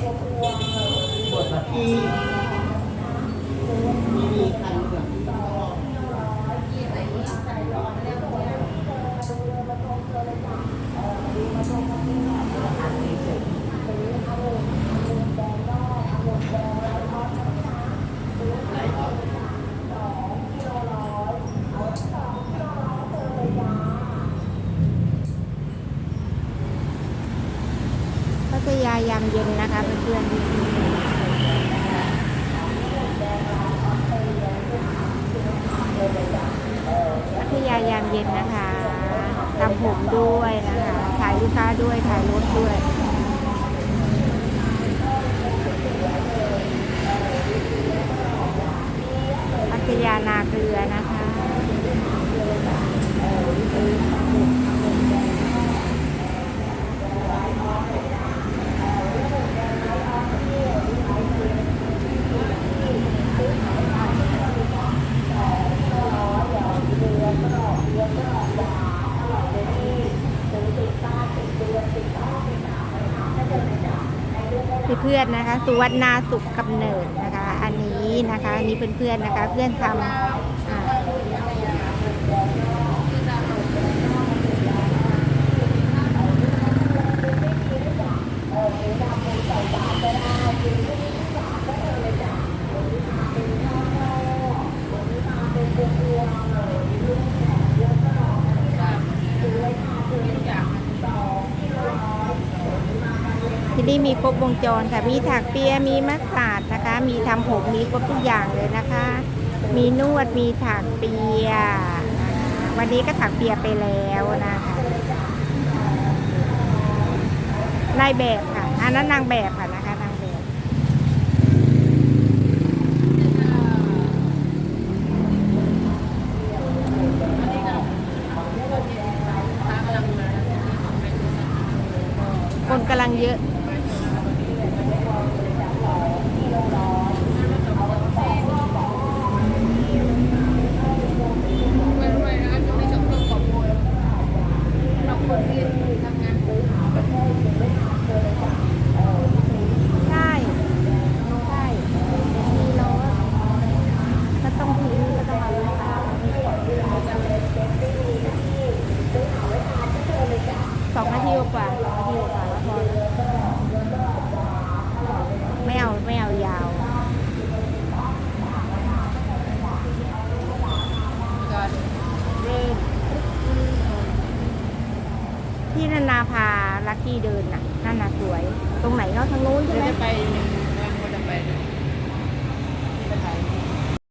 ปวดแบบที่มีมีคันเหลือง พั ทยายามเย็นนะคะเพื่อนพัทยายามเย็นนะคะทำผมด้วยนะคะ ถ่ายลูกค้าด้วยถ่ายรถด้วยพัทยานาเกลือนะคะ เพื่อนๆนะคะ สุวรรณาสุขกำเนิดนะคะ อันนี้นะคะอันนี้เพื่อนๆนะคะ เพื่อนทำอ่า ที่นี่มีครบวงจรค่ะ มีถักเปีย มีมัสตาร์ดนะคะ มีทำผม มีครบทุกอย่างเลยนะคะ มีนวด มีถักเปีย วันนี้ก็ถักเปียไปแล้วนะคะนายแบบค่ะ อันนั้นนางแบบค่ะนะคะนางแบบ คนกำลังเยอะ ใช่ ใช่ มีเราก็ต้องทิ้งก็ต้องเอาไว้ สองนาทีกว่าสองนาทีกว่าแล้วพอไม่เอาไม่เอายาวที่นานาพาลักกี้เดินน่ะนั่นน่ะสวย ตรงไหนเนาะทางนู้นใช่ไหม จะไป